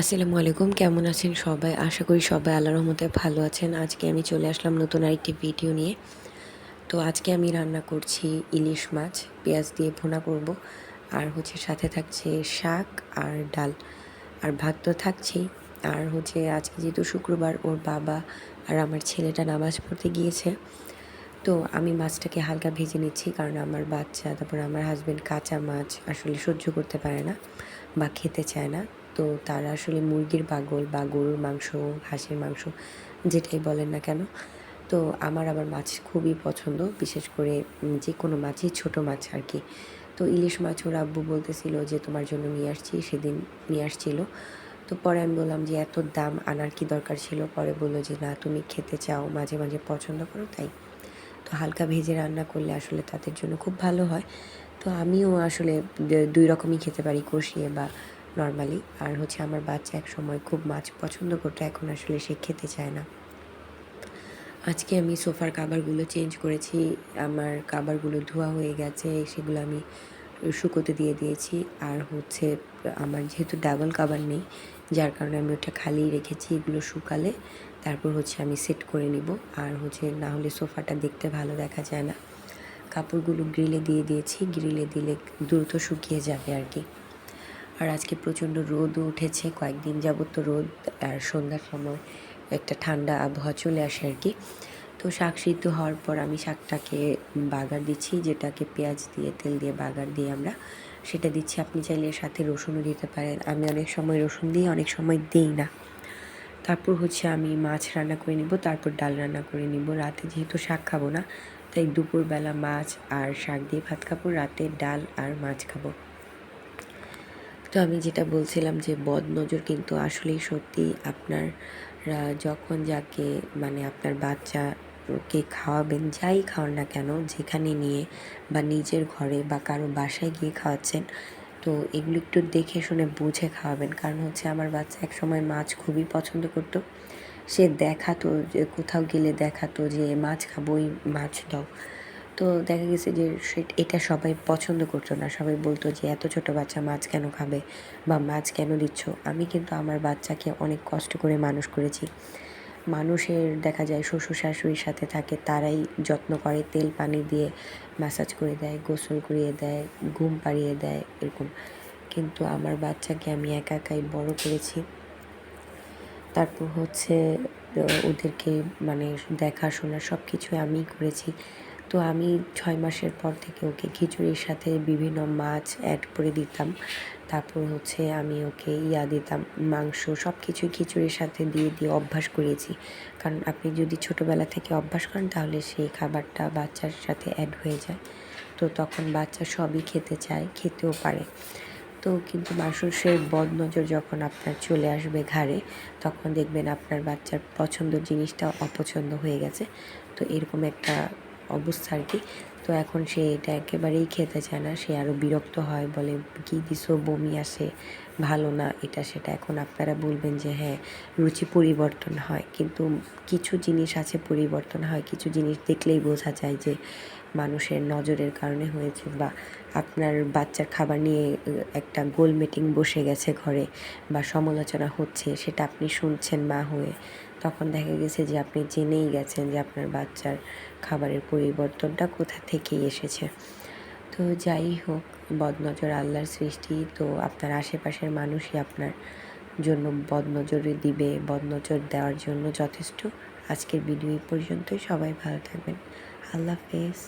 আসসালামু আলাইকুম, কেমন আছেন সবাই? আশা করি সবাই আল্লাহর রহমতে ভালো আছেন। আজকে আমি চলে আসলাম নতুন আরেকটি ভিডিও নিয়ে। তো আজকে আমি রান্না করছি ইলিশ মাছ, পেঁয়াজ দিয়ে ভুনা করব। আর হচ্ছে সাথে থাকছে শাক আর ডাল। আর ভাত তো থাকছেই। আর হচ্ছে আজকে যেহেতু শুক্রবার, ওর বাবা আর আমার ছেলেটা নামাজ পড়তে গিয়েছে। তো আমি মাছটাকে হালকা ভেজে নিচ্ছি কারণ আমার বাচ্চা, তারপর আমার হাজব্যান্ড কাঁচা মাছ আসলে সহ্য করতে পারে না বা খেতে চায় না। তো তারা আসলে মুরগির পাগল বা গরুর মাংস, হাঁসের মাংস যেটাই বলেন না কেন। তো আমার আবার মাছ খুবই পছন্দ, বিশেষ করে যে কোনো মাছই ছোট মাছ আর কি। তো ইলিশ মাছ ওর আব্বু বলতেছিল যে, তোমার জন্য নিয়ে আসছি সেদিন নিয়ে আসছিল। তো পরে আমি বললাম যে, এত দাম, আনার কি দরকার ছিল? পরে বলল যে, না, তুমি খেতে চাও, মাঝে মাঝে পছন্দ করো, তাই। তো হালকা ভেজে রান্না করলে আসলে তাদের জন্য খুব ভালো হয়। তো আমিও আসলে দুই রকমই খেতে পারি, কষিয়ে বা নর্মালি আর হচ্ছে আমার বাচ্চা এক সময় খুব মাছ পছন্দ করতো, এখন আসলে সে খেতে চায় না। আজকে আমি সোফার কাবারগুলো চেঞ্জ করেছি, আমার কাবারগুলো ধোয়া হয়ে গেছে, সেগুলো আমি শুকোতে দিয়ে দিয়েছি, আর হচ্ছে আমার যেহেতু ডাবল কাবার নেই, যার কারণে আমি ওটা খালি রেখেছি, এগুলো শুকালে তারপর হচ্ছে আমি সেট করে নিব, আর হচ্ছে না হলে সোফাটা দেখতে ভালো দেখা যায় না। কাপড়গুলো গ্রিলে দিয়ে দিয়েছি গ্রিলে দিলে দ্রুত শুকিয়ে যাবে আর কি। আর আজকে প্রচণ্ড রোদও উঠেছে, কয়েকদিন যাবত তো রোদ আর সন্ধ্যার সময় একটা ঠান্ডা আবহাওয়া চলে আসে আর কি। তো শাক সিদ্ধ হওয়ার পর আমি শাকটাকে বাগার দিচ্ছি, যেটাকে পেঁয়াজ দিয়ে, তেল দিয়ে বাগার দিয়ে আমরা সেটা দিচ্ছি। আপনি চাইলে সাথে রসুনও দিতে পারেন। আমি অনেক সময় রসুন দিই, অনেক সময় দিই না। তারপর হচ্ছে আমি মাছ রান্না করে নিব, তারপর ডাল রান্না করে নিব। রাতে যেহেতু শাক খাব না, তাই দুপুরবেলা মাছ আর শাক দিয়ে ভাত খাব, রাতে ডাল আর মাছ খাব। তো আমি যেটা বলছিলাম যে বদ নজর কিন্তু আসলেই সত্যি আপনারা যখন যাকে মানে আপনার বাচ্চাকে খাওয়াবেন, যাই খাওয়ান না কেন, যেখানে নিয়ে বা নিজের ঘরে বা কারও বাসায় গিয়ে খাওয়াচ্ছেন, তো এগুলো একটু দেখে শুনে বুঝে খাওয়াবেন। কারণ হচ্ছে আমার বাচ্চা এক সময় মাছ খুবই পছন্দ করতো। সে দেখাতো যে, কোথাও গেলে দেখাতো যে, মাছ খাবোই মাছ দাও। তো দেখা গেছে যে এটা সবাই পছন্দ করতো না। সবাই বলতো যে, এত ছোট বাচ্চা, মাছ কেন খাবে? বা মাছ কেন দিচ্ছ? আমি কিন্তু আমার বাচ্চাকে অনেক কষ্ট করে মানুষ করেছি। মানুষের দেখা যায়, শ্বশুর শাশুড়ির সাথে থাকে, তারাই যত্ন করে, তেল পানি দিয়ে ম্যাসাজ করে দেয়, গোসল করিয়ে দেয়, ঘুম পাড়িয়ে দেয়, এরকম। কিন্তু আমার বাচ্চাকে আমি একা একাই বড় করেছি। তারপর হচ্ছে, ওদেরকে মানে দেখাশোনা সব কিছুই আমি করেছি। তো আমি ছয় মাসের পর থেকে ওকে খিচুড়ির সাথে বিভিন্ন মাছ অ্যাড করে দিতাম। তারপর হচ্ছে আমি ওকে ইয়া দিতাম, মাংস সব কিছুই খিচুড়ির সাথে দিয়ে দিয়ে অভ্যাস করিয়েছি কারণ আপনি যদি ছোটোবেলা থেকে অভ্যাস করেন তাহলে সেই খাবারটা বাচ্চার সাথে অ্যাড হয়ে যায়। তো তখন বাচ্চা সবই খেতে চায়, খেতেও পারে। তো কিন্তু মানুষের বদ নজর যখন আপনার চলে আসবে ঘাড়ে, তখন দেখবেন আপনার বাচ্চার পছন্দ জিনিসটা অপছন্দ হয়ে গেছে। তো এরকম একটা অবস্থা আর কি। তো এখন সে এটা একেবারেই খেতে চায় না। সে আরও বিরক্ত হয়, বলে, কী দিছো? বমি আসে ভালো না। এটা সেটা এখন আপনারা বলবেন যে হ্যাঁ রুচি পরিবর্তন হয়। কিন্তু কিছু জিনিস আছে পরিবর্তন হয়, কিছু জিনিস দেখলেই বোঝা যায় যে, মানুষের নজরের কারণে হয়েছে বা আপনার বাচ্চার খাবার নিয়ে একটা গোল মিটিং বসে গেছে ঘরে বা সমালোচনা হচ্ছে, সেটা আপনি শুনছেন মা হয়ে, তখন দেখা গেছে যে, আপনি জেনেই গেছেন যে, আপনার বাচ্চার খাবারের পরিবর্তনটা কোথা থেকেই এসেছে। তো যাই হোক, বদনজর আল্লাহর সৃষ্টি, তো আপনার আশেপাশের মানুষই আপনার জন্য বদনজরে দিবে, বদনজর দেওয়ার জন্য যথেষ্ট। আজকের ভিডিও পর্যন্তই, সবাই ভালো থাকবেন। আল্লাহ হাফেজ।